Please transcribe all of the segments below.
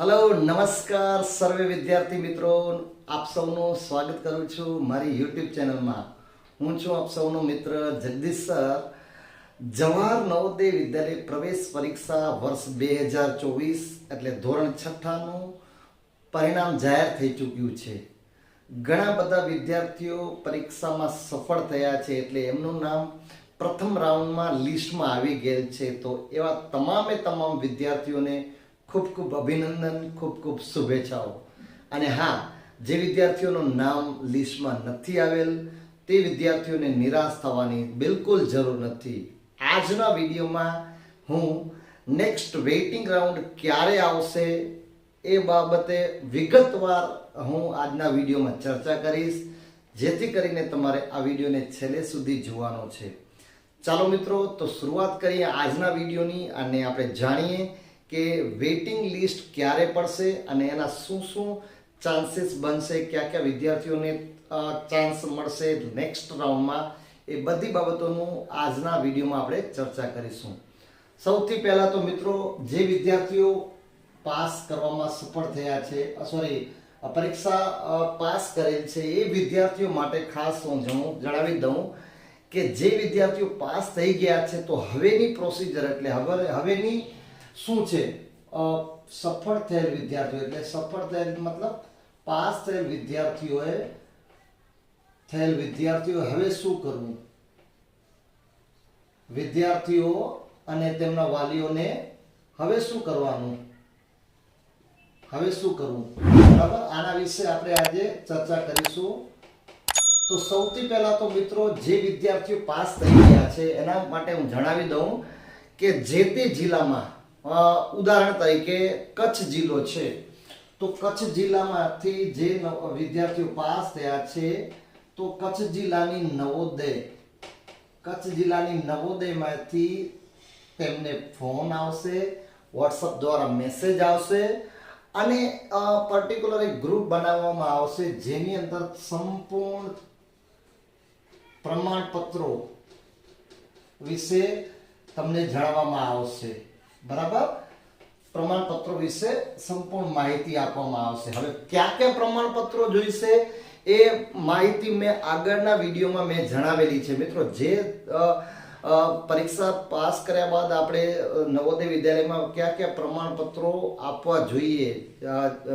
Hello નમસ્કાર સર્વે વિદ્યાર્થી મિત્રો. આપ સૌનું સ્વાગત કરું છું મારી યુટ્યુબ ચેનલમાં. હું છું આપ સૌનો મિત્ર જગદીશ સર. જવાહર નવોદય વિદ્યાલય પ્રવેશ પરીક્ષા વર્ષ બે હજાર ચોવીસ એટલે ધોરણ છઠ્ઠાનું પરિણામ જાહેર થઈ ચૂક્યું છે. ઘણા બધા વિદ્યાર્થીઓ પરીક્ષામાં સફળ થયા છે એટલે એમનું નામ પ્રથમ રાઉન્ડમાં લિસ્ટમાં આવી ગયેલ છે. તો એવા તમામે તમામ વિદ્યાર્થીઓને ખૂબ ખૂબ અભિનંદન, ખૂબ ખૂબ શુભેચ્છાઓ. અને હા, જે વિદ્યાર્થીઓનું નામ લિસ્ટમાં નથી આવેલ, તે વિદ્યાર્થીઓને નિરાશ થવાની બિલકુલ જરૂર નથી. આજના વિડીયોમાં હું નેક્સ્ટ વેઇટિંગ રાઉન્ડ ક્યારે આવશે એ બાબતે વિગતવાર હું આજના વિડીયોમાં ચર્ચા કરીશ, જેથી કરીને તમારે આ વિડીયોને છેલ્લે સુધી જોવાનો છે. ચાલો મિત્રો, તો શરૂઆત કરીએ આજના વિડીયોની અને આપણે જાણીએ કે વેઇટિંગ લિસ્ટ ક્યારે પડશે અને એના શું શું ચાન્સીસ બનશે, કયા કયા વિદ્યાર્થીઓને ચાન્સ મળશે નેક્સ્ટ રાઉન્ડમાં એ બધી બાબતોનું આજના વિડીયોમાં આપણે ચર્ચા કરીશું. સૌથી પહેલાં તો મિત્રો, જે વિદ્યાર્થીઓ પાસ કરવામાં સફળ થયા છે સોરી પરીક્ષા પાસ કરેલ છે, એ વિદ્યાર્થીઓ માટે ખાસ હું જણાવી દઉં કે જે વિદ્યાર્થીઓ પાસ થઈ ગયા છે, તો હવેની પ્રોસિજર એટલે હવે હવેની શું છે? સફળ થયેલ વિદ્યાર્થીઓ એટલે સફળ થયેલ મતલબ પાસ થયેલ વિદ્યાર્થીઓએ થયેલ વિદ્યાર્થીઓ હવે શું કરવું? વિદ્યાર્થીઓ અને તેમના વાલીઓને હવે શું કરવાનું? હવે શું કરવું? બરાબર? આના વિશે આપણે આજે ચર્ચા કરીશું. તો સૌથી પહેલા તો મિત્રો, જે વિદ્યાર્થીઓ પાસ થઈ ગયા છે, એના માટે હું જણાવી દઉં કે જે તે જિલ્લામાં ઉદાહરણ તરીકે કચ્છ જિલ્લો છે. તો કચ્છ જિલ્લામાંથી જે વિદ્યાર્થીઓ પાસ થયા છે, તો કચ્છ જિલ્લાની નવોદય. કચ્છ જિલ્લાની નવોદયમાંથી તેમને ફોન આવશે, વોટ્સઅપ દ્વારા મેસેજ આવશે અને પર્ટિક્યુલર એક ગ્રુપ બનાવવામાં આવશે જેની અંદર સંપૂર્ણ પ્રમાણપત્રો વિશે તમને જણાવવામાં આવશે. બરાબર? પ્રમાણપત્રો વિશે સંપૂર્ણ માહિતી આપવામાં આવશે. હવે ક્યાં ક્યાં પ્રમાણપત્રો જોઈશે એ માહિતી મેં આગળના વિડીયોમાં મેં જણાવેલી છે. મિત્રો, જે પરીક્ષા પાસ કર્યા બાદ આપણે નવોદય વિદ્યાલયમાં કયા કયા પ્રમાણપત્રો આપવા જોઈએ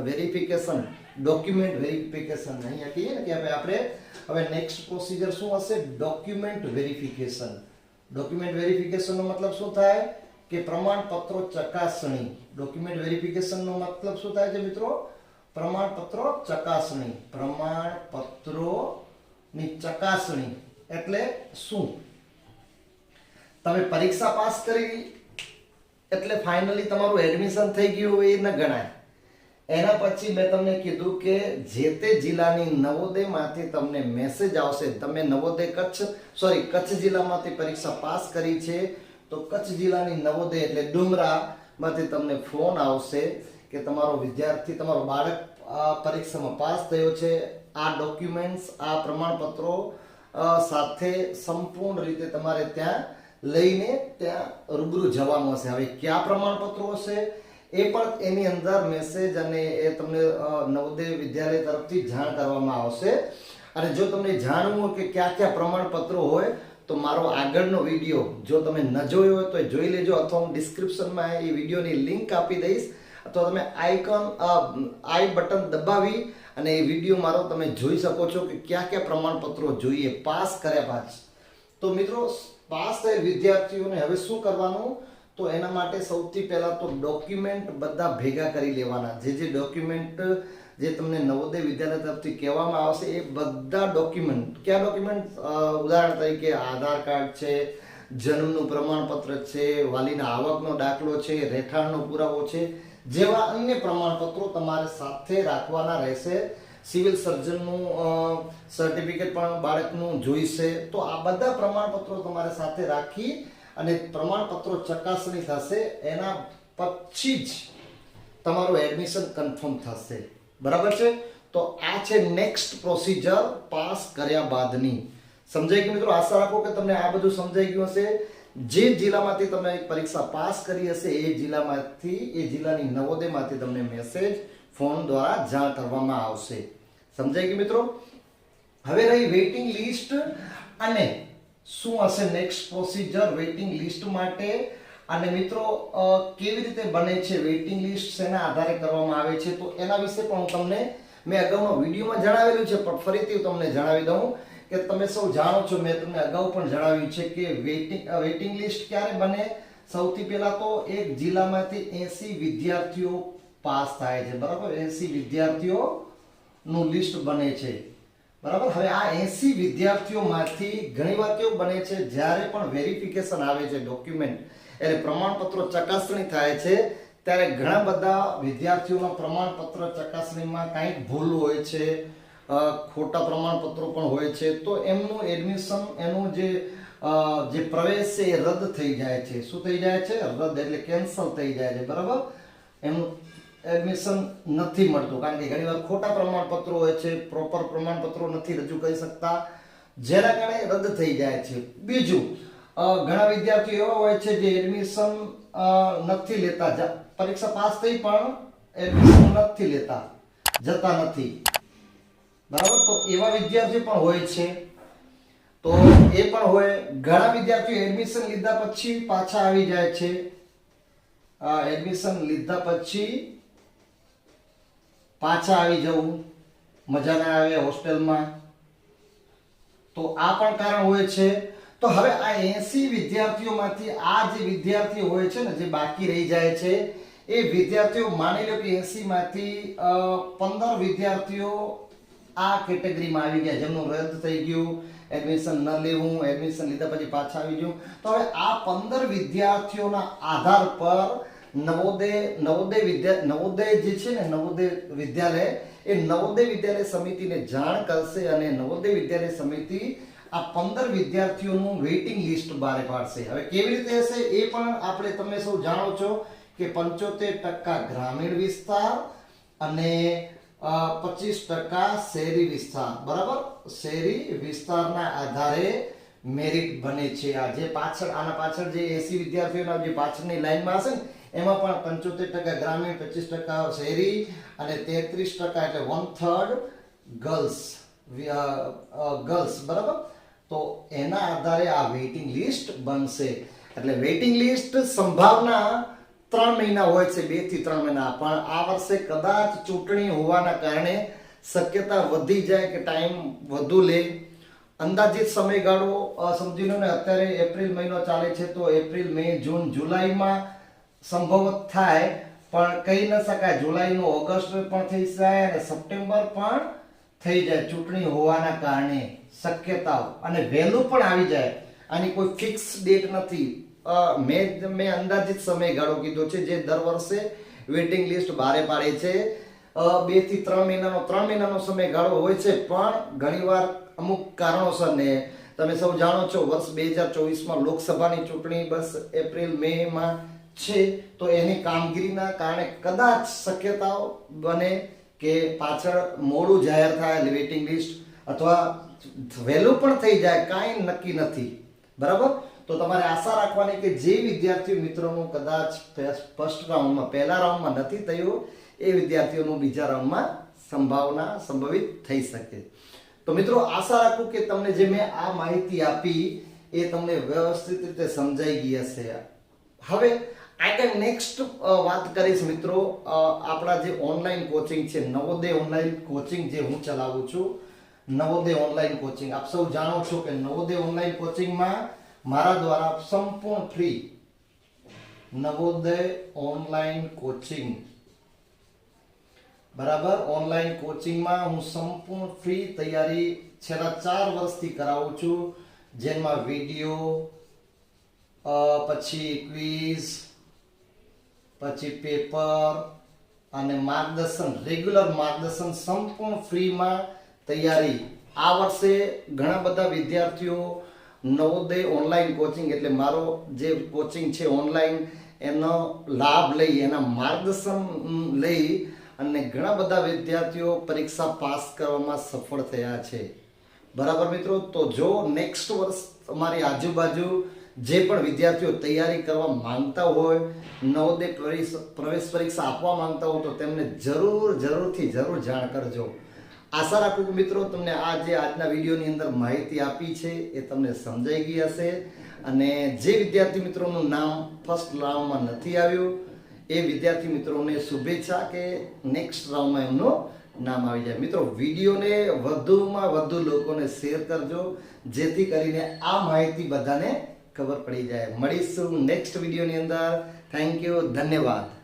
વેરિફિકેશન ડોક્યુમેન્ટ વેરિફિકેશન અહીંયા કહીએ ને કે હવે આપણે, હવે નેક્સ્ટ પ્રોસિજર શું હશે? ડોક્યુમેન્ટ વેરિફિકેશન ડોક્યુમેન્ટ વેરિફિકેશનનો મતલબ શું થાય? કે પ્રમાણપત્રો ચકાસણી. ડોક્યુમેન્ટ વેરિફિકેશનનો મતલબ શું થાય છે મિત્રો? પ્રમાણપત્રો ચકાસણી. પ્રમાણપત્રોની ચકાસણી. એટલે શું? તમે પરીક્ષા પાસ કરી, એટલે ફાઇનલી તમારું એડમિશન થઈ ગયું હોય એ ન ગણાય. એના પછી મેં તમને કીધું કે જે તે જિલ્લાની નવોદયમાંથી તમને મેસેજ આવશે. તમે નવોદય કચ્છ સોરી કચ્છ જિલ્લામાંથી પરીક્ષા પાસ કરી છે. તો કચ્છ જિલ્લાની નવોદય એટલે ડુમરામાંથી તમને ફોન આવશે કે તમારો વિદ્યાર્થી, તમારો બાળક પરીક્ષામાં પાસ થયો છે. આ ડોક્યુમેન્ટ્સ આ પ્રમાણપત્રો સાથે સંપૂર્ણ રીતે તમારે ત્યાં લઈને ત્યાં રૂબરૂ જવાનું હશે. હવે કયા પ્રમાણપત્રો હશે એ પણ એની અંદર મેસેજ અને એ તમને નવોદય વિદ્યાલય તરફથી જાણ કરવામાં આવશે. અને જો તમને જાણવું કે કયા કયા પ્રમાણપત્રો હોય તો મારો આગળનો વીડિયો જો તમે ન જોયો હોય તો જોઈ લેજો અથવા હું ડિસ્ક્રિપ્શનમાં એ વિડીયોની લિંક આપી દઈશ. અથવા તમે આઇકોન આઈ બટન દબાવી અને એ વીડિયો મારો તમે જોઈ શકો છો કે કયા કયા પ્રમાણપત્રો જોઈએ. પાસ કર્યા બાદ. તો મિત્રો, પાસ થયેલ વિદ્યાર્થીઓને હવે શું કરવાનું? તો એના માટે સૌથી પહેલાં તો ડોક્યુમેન્ટ બધા ભેગા કરી લેવાના. જે જે ડોક્યુમેન્ટ જે તમને નવોદય વિદ્યાલય તરફથી કહેવામાં આવશે, એ બધા ડોક્યુમેન્ટ કયા ડોક્યુમેન્ટ ઉદાહરણ તરીકે આધાર કાર્ડ છે, જન્મનું પ્રમાણપત્ર છે, વાલીના આવકનો દાખલો છે, રહેઠાણનો પુરાવો છે, જેવા અન્ય પ્રમાણપત્રો તમારે સાથે રાખવાના રહેશે. સિવિલ સર્જનનું સર્ટિફિકેટ પણ બાળકનું જોઈશે. તો આ બધા પ્રમાણપત્રો તમારે સાથે રાખી અને પ્રમાણપત્રો ચકાસણી થશે, એના પછી જ તમારું એડમિશન કન્ફર્મ થશે. બરાબર છે? તો આ છે નેક્સ્ટ પ્રોસિજર પાસ કર્યા બાદની. સમજાઈ ગયું મિત્રો? આશા રાખો કે તમને આ બધું સમજાઈ ગયું હશે. જે જિલ્લામાંથી તમે પરીક્ષા પાસ કરી હશે, એ જિલ્લામાંથી, એ જિલ્લાની નવોદયમાંથી તમને મેસેજ ફોન દ્વારા જાણ કરવામાં આવશે. સમજાય ગયું મિત્રો? હવે રહી વેઇટિંગ લિસ્ટ અને શું હશે નેક્સ્ટ પ્રોસિજર વેઇટિંગ લિસ્ટ માટે? અને મિત્રો કેવી રીતે બને છે વેઇટિંગ લિસ્ટ શેના આધારે કરવામાં આવે છે? તો એના વિશે પણ હું તમને, મેં અગાઉના વિડીયોમાં જણાવેલું છે, પણ ફરીથી હું તમને જણાવી દઉં કે તમે સૌ જાણો છો, મેં તમને અગાઉ પણ જણાવ્યું છે કે વેઇટિંગ વેઇટિંગ લિસ્ટ ક્યારે બને? સૌથી પહેલાં તો એક જિલ્લામાંથી 80 વિદ્યાર્થીઓ પાસ થાય છે. બરાબર? એંસી વિદ્યાર્થીઓનું લિસ્ટ બને છે. બરાબર? હવે આ 80 વિદ્યાર્થીઓમાંથી ઘણીવાર કેવું બને છે, જ્યારે પણ વેરિફિકેશન આવે છે ડોક્યુમેન્ટ એટલે પ્રમાણપત્રો ચકાસણી થાય છે, ત્યારે ઘણા બધા વિદ્યાર્થીઓના પ્રમાણપત્ર ચકાસણીમાં કાંઈક ભૂલ હોય છે ખોટા પ્રમાણપત્રો પણ હોય છે, તો એમનું એડમિશન એનું જે જે પ્રવેશ છે એ રદ થઈ જાય છે. શું થઈ જાય છે? રદ એટલે કેન્સલ થઈ જાય છે, બરાબર? એમનું એડમિશન નથી મળતું. કારણ કે ઘણીવાર ખોટા પ્રમાણપત્રો હોય છે પ્રોપર પ્રમાણપત્રો નથી રજૂ કરી શકતા. જેના કારણે રદ થઈ જાય છે. બીજું ઘણા વિદ્યાર્થીઓ એવા હોય છે જે એડમિશન નથી લેતા. પરીક્ષા પાસ થઈ પણ એડમિશન નથી લેતા. જતા નથી. બરાબર? તો એવા વિદ્યાર્થીઓ પણ હોય છે. તો એ પણ હોય. ઘણા વિદ્યાર્થીઓ એડમિશન લીધા પછી પાછા આવી જાય છે. એડમિશન લીધા પછી પાછા આવી જવું મજા ના આવે હોસ્ટેલમાં. તો આ પણ કારણ હોય છે. તો હવે આ 80 વિદ્યાર્થીઓમાંથી આ જે વિદ્યાર્થીઓ હોય છે ને જે બાકી રહી જાય છે એ વિદ્યાર્થીઓ માની લો કે 80 માંથી અ, 15 વિદ્યાર્થીઓ આ કેટેગરીમાં આવી ગયા. જેમનું રદ થઈ ગયું એડમિશન ન લેવું એડમિશન લીધા પછી પાછા આવી ગયું. તો હવે આ 15 વિદ્યાર્થીઓના આધાર પર નવોદય નવોદય વિદ્યા, નવોદય જે છે ને, નવોદય વિદ્યાલય, એ નવોદય વિદ્યાલય સમિતિને જાણ કરશે અને નવોદય વિદ્યાલય સમિતિ આ પંદર વિદ્યાર્થીઓનું વેઇટિંગ લિસ્ટ બહાર પાડશે. હવે કેવી રીતે હશે એ પણ આપણે તમે સૌ જાણો છો કે પંચોતેર ટકા ગ્રામીણ વિસ્તાર અને પચીસ ટકા શહેરી વિસ્તાર. બરાબર? શહેરી વિસ્તારના આધારે મેરિટ બને છે. આ જે પાછળ, આના પાછળ જે એસી વિદ્યાર્થીઓના જે પાછળની લાઈનમાં હશે ને એમાં પણ પંચોતેર ટકા ગ્રામીણ, પચીસ ટકા શહેરી અને તેત્રીસ ટકા એટલે વન થર્ડ ગર્લ્સ ગર્લ્સ બરાબર? તો એના આધારે આ વેઇટિંગ લિસ્ટ બનશે. એટલે વેઇટિંગ લિસ્ટ સંભાવના ત્રણ મહિના હોય છે, બેથી ત્રણ મહિના. પણ આ વર્ષે કદાચ ચૂંટણી હોવાના કારણે શક્યતા વધી જાય કે ટાઈમ વધુ લે. અંદાજિત સમયગાળો સમજી લો ને, અત્યારે એપ્રિલ મહિનો ચાલે છે, તો એપ્રિલ, મે, જૂન, જુલાઈમાં સંભવત થાય, પણ કહી ન શકાય. જુલાઈનો ઓગસ્ટ પણ થઈ જાય અને સપ્ટેમ્બર પણ થઈ જાય. ચૂંટણી હોવાના કારણે શક્યતાઓ. અને વહેલું પણ આવી જાય. આની કોઈ ફિક્સ ડેટ નથી. મેં મેં અંદાજિત સમયગાળો કીધો છે જે દર વર્ષે વેઇટિંગ લિસ્ટ બારે પાડે છે. બેથી ત્રણ મહિનાનો ત્રણ મહિનાનો સમયગાળો હોય છે, પણ ઘણીવાર અમુક કારણોસર ને તમે સૌ જાણો છો, વર્ષ બે હજાર ચોવીસમાં લોકસભાની ચૂંટણી, બસ એપ્રિલ, મે માં છે, તો એની કામગીરીના કારણે કદાચ શક્યતાઓ બને કે પાછળ મોડું જાહેર થાય વેઇટિંગ લિસ્ટ અથવા વહેલું પણ થઈ જાય, કાંઈ નક્કી નથી. બરાબર? તો તમારે આશા રાખવાની કે જે વિદ્યાર્થી મિત્રોનું કદાચ ફર્સ્ટ રાઉન્ડમાં પહેલા રાઉન્ડમાં નથી થયું, એ વિદ્યાર્થીઓનું બીજા રાઉન્ડમાં સંભાવના સંભવિત થઈ શકે. તો મિત્રો, આશા રાખું કે તમને જે મેં આ માહિતી આપી, એ તમને વ્યવસ્થિત રીતે સમજાઈ ગઈ હશે. હવે આગળ નેક્સ્ટ વાત કરીશ મિત્રો આપણા જે ઓનલાઈન કોચિંગ છે, નવોદય ઓનલાઈન કોચિંગ જે હું ચલાવું છું, નવોદય ઓનલાઈન કોચિંગ આપ સૌ જાણો છો કે નવોદય ઓનલાઈન કોચિંગમાં મારા દ્વારા સંપૂર્ણ ફ્રી નવોદય ઓનલાઈન કોચિંગ બરાબર? ઓનલાઈન કોચિંગમાં હું સંપૂર્ણ ફ્રી તૈયારી છેલ્લા ચાર વર્ષથી કરાવું છું. જેમાં વીડિયો પછી ક્વિઝ પછી પેપર અને માર્ગદર્શન રેગ્યુલર માર્ગદર્શન સંપૂર્ણ ફ્રીમાં તૈયારી. આ વર્ષે ઘણા બધા વિદ્યાર્થીઓ નવોદય ઓનલાઈન કોચિંગ એટલે મારો જે કોચિંગ છે ઓનલાઈન એનો લાભ લઈ, એના માર્ગદર્શન લઈ અને ઘણા બધા વિદ્યાર્થીઓ પરીક્ષા પાસ કરવામાં સફળ થયા છે. બરાબર મિત્રો? તો જો નેક્સ્ટ વર્ષ તમારી આજુબાજુ જે પણ વિદ્યાર્થીઓ તૈયારી કરવા માંગતા હોય, નવોદય પ્રવેશ પરીક્ષા આપવા માંગતા હોય તો તેમને જરૂર, જરૂરથી જરૂર જાણ કરજો. આશા રાખું મિત્રો, તમને આ જે આજના વિડીયોની અંદર માહિતી આપી છે એ તમને સમજાઈ ગઈ હશે. અને જે વિદ્યાર્થી મિત્રોનું નામ ફર્સ્ટ રાઉન્ડમાં નથી આવ્યું, એ વિદ્યાર્થી મિત્રોને શુભેચ્છા કે નેક્સ્ટ રાઉન્ડમાં એમનું નામ આવી જાય. મિત્રો, વિડીયોને વધુમાં વધુ લોકોને શેર કરજો, જેથી કરીને આ માહિતી બધાને ખબર પડી જાય. મળીશું નેક્સ્ટ વિડીયોની અંદર. થેન્ક યુ ધન્યવાદ.